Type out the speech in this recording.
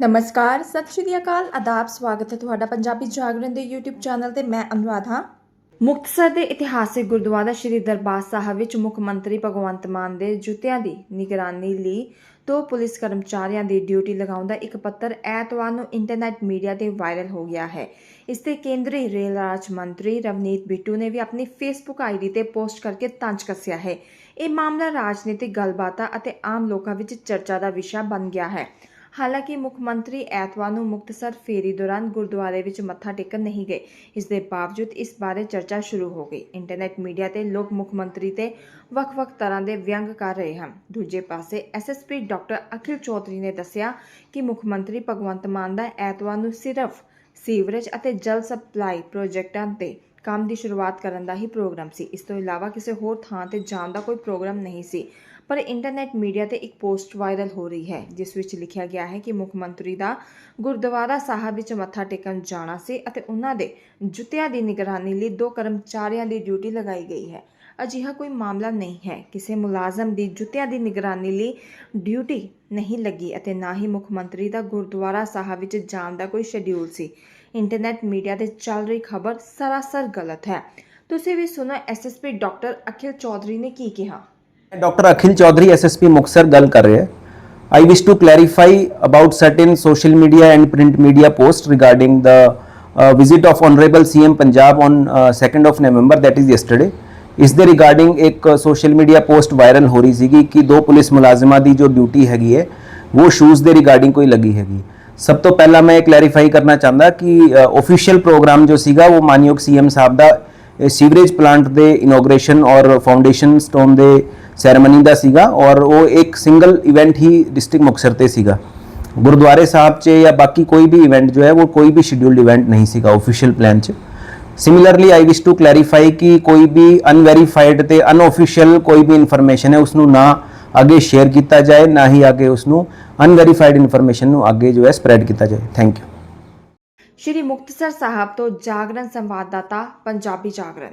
ਨਮਸਕਾਰ, ਸਤਿ ਸ਼੍ਰੀ ਅਕਾਲ, ਆਦਾਬ, ਸਵਾਗਤ ਹੈ ਤੁਹਾਡਾ ਪੰਜਾਬੀ ਜਾਗਰਣ ਦੇ YouTube ਚੈਨਲ ਤੇ, ਮੈਂ ਅਨੁਰਾਧ। ਹਾਂ ਮੁਕਤਸਰ ਦੇ ਇਤਿਹਾਸਿਕ ਗੁਰਦੁਆਰਾ ਸ਼੍ਰੀ ਦਰਬਾਰ ਸਾਹਿਬ ਵਿੱਚ ਮੁੱਖ ਮੰਤਰੀ ਭਗਵੰਤ ਮਾਨ ਦੇ ਜੁੱਤਿਆਂ ਦੀ ਨਿਗਰਾਨੀ ਲਈ ਦੋ ਪੁਲਿਸ ਕਰਮਚਾਰੀਆਂ ਦੀ ਡਿਊਟੀ ਲਗਾਉਣ ਦਾ ਇੱਕ ਪੱਤਰ ਐਤਵਾਰ ਨੂੰ ਇੰਟਰਨੈਟ ਮੀਡੀਆ ਤੇ ਵਾਇਰਲ ਹੋ ਗਿਆ ਹੈ। ਇਸ ਤੇ ਕੇਂਦਰੀ ਰੇਲ ਰਾਜ ਮੰਤਰੀ ਰਵਨੀਤ ਬਿੱਟੂ ਨੇ ਵੀ ਆਪਣੀ ਫੇਸਬੁੱਕ ਆਈਡੀ ਤੇ ਪੋਸਟ ਕਰਕੇ ਤੰਜ ਕੱਸਿਆ ਹੈ। ਇਹ ਮਾਮਲਾ ਰਾਜਨੀਤਿਕ ਗੱਲਬਾਤਾਂ ਅਤੇ ਆਮ ਲੋਕਾਂ ਵਿੱਚ ਚਰਚਾ ਦਾ ਵਿਸ਼ਾ ਬਣ ਗਿਆ ਹੈ। ਹਾਲਾਂਕਿ ਮੁੱਖ ਮੰਤਰੀ ਐਤਵਾਰ ਨੂੰ ਮੁਕਤਸਰ ਫੇਰੀ ਦੌਰਾਨ ਗੁਰਦੁਆਰੇ ਵਿੱਚ ਮੱਥਾ ਟੇਕਣ ਨਹੀਂ ਗਏ। ਇਸ ਦੇ ਬਾਵਜੂਦ ਇਸ ਬਾਰੇ ਚਰਚਾ ਸ਼ੁਰੂ ਹੋ ਗਈ। ਇੰਟਰਨੈਟ ਮੀਡੀਆ ਤੇ ਲੋਕ ਮੁੱਖ ਮੰਤਰੀ ਤੇ ਵੱਖ-ਵੱਖ ਤਰ੍ਹਾਂ ਦੇ ਵਿਅੰਗ ਕਰ ਰਹੇ ਹਨ। ਦੂਜੇ ਪਾਸੇ ਐਸਐਸਪੀ ਡਾਕਟਰ ਅਖਿਲ ਚੌਧਰੀ ਨੇ ਦੱਸਿਆ ਕਿ ਮੁੱਖ ਮੰਤਰੀ ਭਗਵੰਤ ਮਾਨ ਦਾ ਐਤਵਾਰ ਨੂੰ ਸਿਰਫ ਸੀਵਰੇਜ ਅਤੇ ਜਲ ਸਪਲਾਈ ਪ੍ਰੋਜੈਕਟਾਂ ਤੇ ਕੰਮ ਦੀ ਸ਼ੁਰੂਆਤ ਕਰਨ ਦਾ ਹੀ ਪ੍ਰੋਗਰਾਮ ਸੀ। ਇਸ ਤੋਂ ਇਲਾਵਾ ਕਿਸੇ ਹੋਰ ਥਾਂ ਤੇ ਜਾਣ ਦਾ ਕੋਈ ਪ੍ਰੋਗਰਾਮ ਨਹੀਂ ਸੀ। ਪਰ ਇੰਟਰਨੈਟ ਮੀਡੀਆ ਤੇ ਇੱਕ ਪੋਸਟ ਵਾਇਰਲ ਹੋ ਰਹੀ ਹੈ, ਜਿਸ ਵਿੱਚ ਲਿਖਿਆ ਗਿਆ ਹੈ ਕਿ ਮੁੱਖ ਮੰਤਰੀ ਦਾ ਗੁਰਦੁਆਰਾ ਸਾਹਿਬ ਵਿੱਚ ਮੱਥਾ ਟੇਕਣ ਜਾਣਾ ਸੀ ਅਤੇ ਉਹਨਾਂ ਦੇ ਜੁੱਤਿਆਂ ਦੀ ਨਿਗਰਾਨੀ ਲਈ ਦੋ ਕਰਮਚਾਰੀਆਂ ਦੀ ਡਿਊਟੀ ਲਗਾਈ ਗਈ ਹੈ। ਅਜਿਹਾ ਕੋਈ ਮਾਮਲਾ ਨਹੀਂ ਹੈ। ਕਿਸੇ ਮੁਲਾਜ਼ਮ ਦੀ ਜੁੱਤਿਆਂ ਦੀ ਨਿਗਰਾਨੀ ਲਈ ਡਿਊਟੀ ਨਹੀਂ ਲੱਗੀ ਅਤੇ ਨਾ ਹੀ ਮੁੱਖ ਮੰਤਰੀ ਦਾ ਗੁਰਦੁਆਰਾ ਸਾਹਿਬ ਵਿੱਚ ਜਾਣ ਦਾ ਕੋਈ ਸ਼ਡਿਊਲ ਸੀ। ਇੰਟਰਨੈਟ ਮੀਡੀਆ ਤੇ ਚੱਲ ਰਹੀ ਖਬਰ ਸਰਾਸਰ ਗਲਤ ਹੈ। ਤੁਸੀਂ ਵੀ ਸੁਣੋ ਐਸਐਸਪੀ ਡਾਕਟਰ ਅਖਿਲ ਚੌਧਰੀ ਨੇ ਕੀ ਕਿਹਾ। ਡਾਕਟਰ ਅਖਿਲ ਚੌਧਰੀ ਐਸਐਸਪੀ ਮੁਕਤਸਰ ਗੱਲ ਕਰ ਰਹੇ ਹੈ I wish to clarify about certain social media and print media posts regarding the uh, visit of Honorable CM Punjab on uh, 2nd of November that is yesterday. ਇਸ ਦੇ regarding ਇੱਕ social media post viral ਹੋ ਰਹੀ ਸੀਗੀ ਕਿ ਦੋ police ਮੁਲਾਜ਼ਮਾਂ ਦੀ ਜੋ ਡਿਊਟੀ ਹੈਗੀ ਹੈ ਉਹ ਸ਼ੂਜ਼ ਦੇ ਰਿਗਾਰਡਿੰਗ ਕੋਈ ਲੱਗੀ ਹੈਗੀ ਸਭ ਤੋਂ ਪਹਿਲਾਂ ਮੈਂ ਇਹ ਕਲੈਰੀਫਾਈ ਕਰਨਾ ਚਾਹੁੰਦਾ ਕਿ ਆਫੀਸ਼ੀਅਲ ਪ੍ਰੋਗਰਾਮ ਜੋ ਸੀਗਾ ਉਹ ਮਾਨਯੋਗ ਸੀਐਮ ਸਾਹਿਬ ਦਾ ਇਹ ਸੀਵਰੇਜ ਪਲਾਂਟ ਦੇ ਇਨੋਗ੍ਰੇਸ਼ਨ ਔਰ ਫਾਊਂਡੇਸ਼ਨ ਸਟੋਨ ਦੇ ਸੈਰੇਮਨੀ ਦਾ ਸੀਗਾ ਔਰ ਉਹ ਇੱਕ ਸਿੰਗਲ ਇਵੈਂਟ ਹੀ ਡਿਸਟ੍ਰਿਕਟ ਮੁਕਤਸਰ ਤੇ ਸੀਗਾ। ਗੁਰਦੁਆਰੇ ਸਾਹਿਬ 'ਚ ਜਾਂ ਬਾਕੀ ਕੋਈ ਵੀ ਇਵੈਂਟ ਜੋ ਹੈ, ਉਹ ਕੋਈ ਵੀ ਸ਼ਡਿਊਲਡ ਇਵੈਂਟ ਨਹੀਂ ਸੀਗਾ ਆਫੀਸ਼ੀਅਲ ਪਲਾਨ 'ਚ। Similarly I wish to clarify ਕਿ ਕੋਈ ਵੀ ਅਨਵੈਰੀਫਾਈਡ ਤੇ ਅਨਆਫੀਸ਼ੀਅਲ ਕੋਈ ਵੀ ਇਨਫੋਰਮੇਸ਼ਨ ਹੈ ਉਸ ਨੂੰ ਨਾ ਅੱਗੇ ਸ਼ੇਅਰ ਕੀਤਾ ਜਾਏ, ਨਾ ਹੀ ਅੱਗੇ ਉਸ ਨੂੰ ਅਨਵੈਰੀਫਾਈਡ ਇਨਫੋਰਮੇਸ਼ਨ ਨੂੰ ਅੱਗੇ ਜੋ ਹੈ ਸਪਰੈਡ ਕੀਤਾ ਜਾਏ। ਥੈਂਕ ਯੂ ਸ਼੍ਰੀ ਮੁਕਤਸਰ ਸਾਹਿਬ ਤੋਂ ਜਾਗਰਣ ਸੰਵਾਦਦਾਤਾ ਪੰਜਾਬੀ ਜਾਗਰਣ।